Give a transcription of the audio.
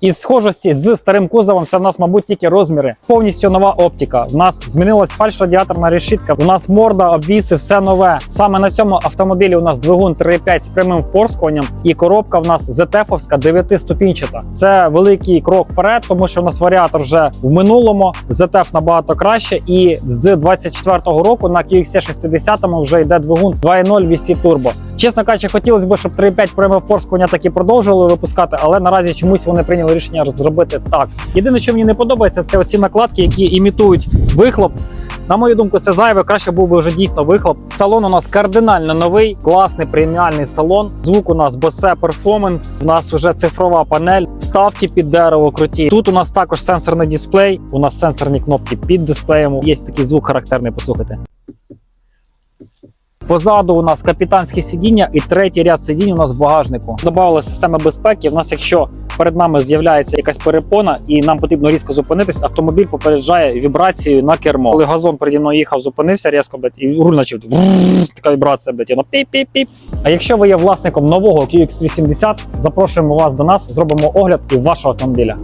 Із схожості з старим кузовом це в нас, мабуть, тільки розміри. Повністю нова оптика. У нас змінилась фальш-радіаторна решітка. У нас морда, обвіси, все нове. Саме на цьому автомобілі у нас двигун 3.5 з прямим впорскуванням і коробка в нас ZF-овська 9-ступінчата. Це великий крок вперед, тому що у нас варіатор вже в минулому. ZF набагато краще. І з 24-го року на QXC 60 вже йде двигун 2.0 VC Turbo. Чесно кажучи, хотілося б, щоб 3.5 пряме впорскування так і продовжували випускати, але наразі чомусь вони прийняли рішення зробити так. Єдине, що мені не подобається, це оці накладки, які імітують вихлоп. На мою думку, це зайве. Краще був би вже дійсно вихлоп. Салон у нас кардинально новий, класний преміальний салон. Звук у нас Bose Performance. У нас вже цифрова панель, вставки під дерево круті. Тут у нас також сенсорний дисплей. У нас сенсорні кнопки під дисплеєм. Є такий звук характерний. Послухайте. Позаду у нас капітанське сидіння і третій ряд сидінь у нас в багажнику. Добавили системи безпеки. У нас, якщо перед нами з'являється якась перепона і нам потрібно різко зупинитись, автомобіль попереджає вібрацією на кермо. Коли газон переді мною їхав, зупинився різко, блядь, і руль врррр, така вібрація, блядь, і воно піп-піп-піп. А якщо ви є власником нового QX80, запрошуємо вас до нас, зробимо огляд і вашого автомобіля.